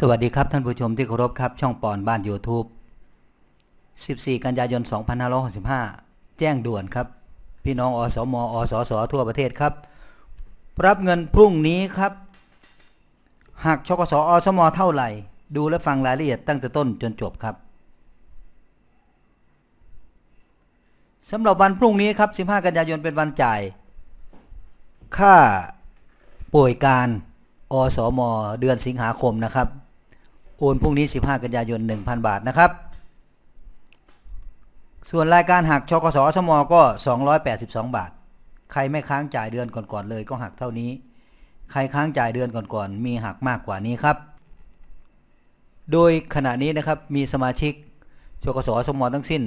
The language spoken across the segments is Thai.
สวัสดีครับท่านผู้ชมที่เคารพครับ ช่องปอนบ้าน YouTube 14 กันยายน 2565 แจ้งด่วนครับ พี่น้องอสมอสสทั่วประเทศครับ รับเงินพรุ่งนี้ครับหักชกสอสมเท่าไหร่ ดูและฟังรายละเอียดตั้งแต่ต้นจนจบครับสำหรับวันพรุ่งนี้ครับ 15 กันยายนเป็นวันจ่าย ค่าป่วยการอสม เดือนสิงหาคมนะครับ โอนพรุ่งนี้ 15 กันยายน 1,000 บาทนะครับ ส่วนรายการหักชกสสมก็ 282 บาท ใครไม่ค้างจ่ายเดือนก่อนๆเลยก็หักเท่านี้ ใครค้างจ่ายเดือนก่อนๆมีหักมากกว่านี้ครับ โดยขณะนี้นะครับมีสมาชิกชกสสมทั้งสิ้น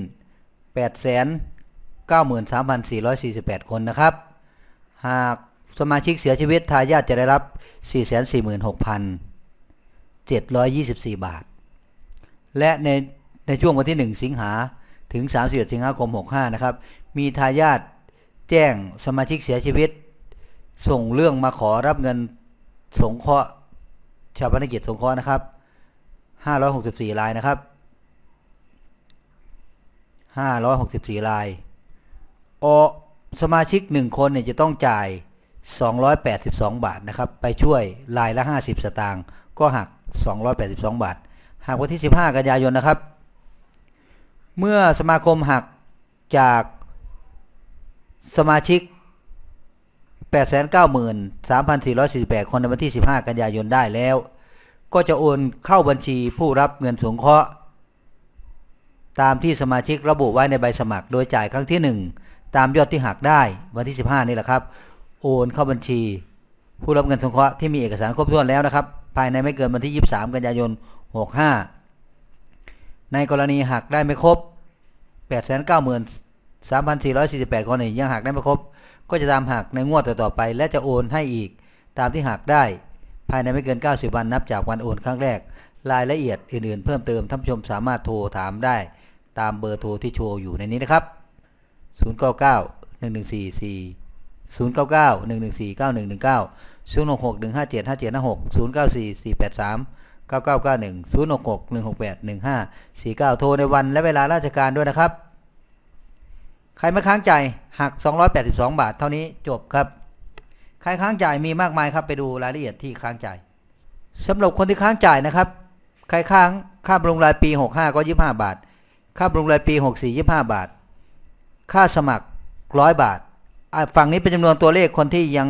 893,448 คนนะครับ หากสมาชิกเสียชีวิตทายาทจะได้รับ 446,000 724 บาท และในในช่วงวันที่ 1 สิงหาถึง31สิงหาคม 65 นะครับ มีทายาทแจ้งสมาชิกเสียชีวิต ส่งเรื่องมาขอรับเงินสงเคราะห์ชาวพนักกิจสงเคราะห์นะครับ 564 รายนะครับ 564 รายอสมาชิก 1 คนเนี่ยจะต้องจ่าย 282 บาทนะครับ ไปช่วยรายละ 50 สตางค์ก็หัก 282 บาท หากวันที่ 15 กันยายนนะครับ เมื่อสมาคมหักจากสมาชิก 893,448 คนในวันที่ 15 กันยายนได้แล้ว ก็จะโอนเข้าบัญชีผู้รับเงินสงเคราะห์ตามที่สมาชิกระบุไว้ในใบสมัคร โดยจ่ายครั้งที่ 1 ตามยอดที่หักได้วันที่ 15 นี่แหละครับ โอนเข้าบัญชี ผู้รับเงินสงเคราะห์ที่มีเอกสารครบถ้วนแล้วนะครับ ภายในไม่เกินวันที่ 23 กันยายน 65 ในกรณีหักได้ไม่ครบ 893,448 คนนี้ยังหักได้ไม่ครบ ก็จะตามหักในงวดต่อๆไป และจะโอนให้อีกตามที่หักได้ ภายในไม่เกิน 90 วันนับจากวันโอนครั้งแรก รายละเอียดอื่นๆ เพิ่มเติมท่านผู้ชมสามารถโทรถามได้ ตามเบอร์โทรที่โชว์อยู่ในนี้นะครับ 099 1144 099 114 9119 066 157 5756 094 483 9991 066 168 1549 โทรในวันและเวลาราชการด้วยนะครับ ใครไม่ค้างจ่ายหัก 282 บาท เท่านี้จบครับ ใครค้างจ่ายมีมากมายครับไปดูรายละเอียดที่ค้างจ่ายสำหรับคนที่ค้างจ่ายนะครับ ใครค้างค่าบำรุงรายปี 65 ก็ 25 บาท ค่าบำรุงรายปี 64 25 บาท ค่าสมัคร 100 บาท ฝั่งนี้เป็นจำนวนตัวเลขคนที่ยัง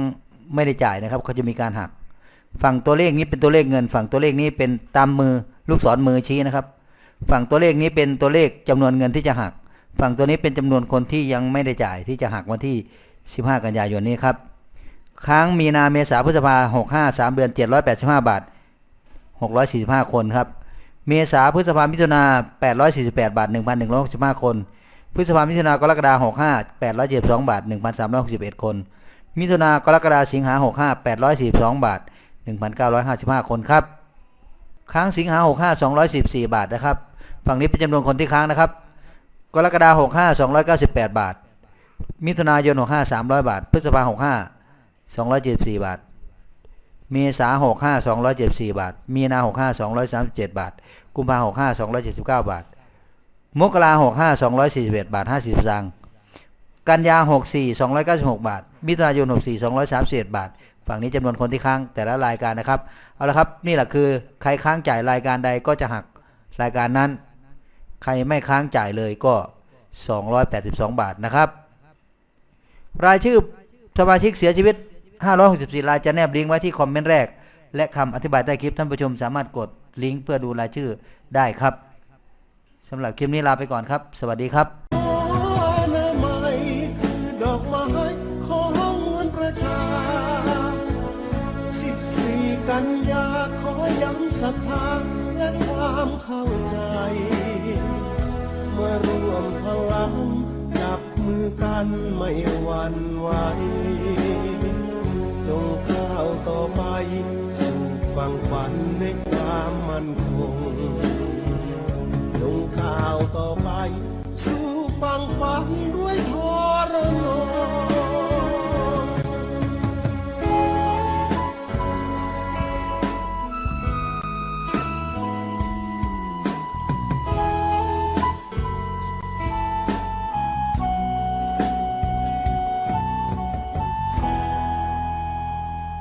ไม่ได้จ่ายนะครับเขาจะมีการหัก ฝั่งตัวเลขนี้เป็นตัวเลขเงิน ฝั่งตัวเลขนี้เป็นตามมือลูกศรมือชี้นะครับ ฝั่งตัวเลขนี้เป็นตัวเลขจำนวนเงินที่จะหัก ฝั่งตัวนี้เป็นจำนวนคนที่ยังไม่ได้จ่ายที่จะหักวันที่ 15 กันยายนนี้ครับค้างมีนาเมษาพฤษภา65 3 เดือน 785 บาท 645 คนครับ เมษาพฤษภามิถุนา848 บาท 1,165 คน พฤษภามิถุนากรกฎาคม65 872บาท1,361คน มิถุนากรกฎาสิงหา65 842บาท1,955คนครับ ค้างสิงหา65 214บาทนะครับ ฝั่งนี้เป็นจำนวนคนที่ค้างนะครับ กรกฎาคม65 298บาท มิถุนายน65 300บาท พฤษภา65 274บาท เมษา65 274บาท มีนา65 237บาท กุมภา65 279บาท มกรา65 241บเอ็ดบาท50สตางค์กันยา64 296บาท มิถุนายน64 231บาท ฝั่งนี้จำนวนคนที่ค้างแต่ละรายการนะครับ เอาละครับนี่แหละคือใครค้างจ่ายรายการใดก็จะหักรายการนั้น ใครไม่ค้างจ่ายเลยก็ 282 บาทนะครับ รายชื่อสมาชิกเสียชีวิต 564 รายจะแนบลิงก์ไว้ที่คอมเมนต์แรก และคำอธิบายใต้คลิปท่านผู้ชมสามารถกดลิงก์เพื่อดูรายชื่อได้ครับ สำหรับคลิปนี้ลาไปก่อนครับ สวัสดีครับกันยาขอย้ำศรัทธาและความเข้าใจ มารวมพลังจับมือกันไม่หวั่นไหวจงก้าวต่อไปสู่ฟังฝันในความมั่นคง วังฝันด้วยทรนง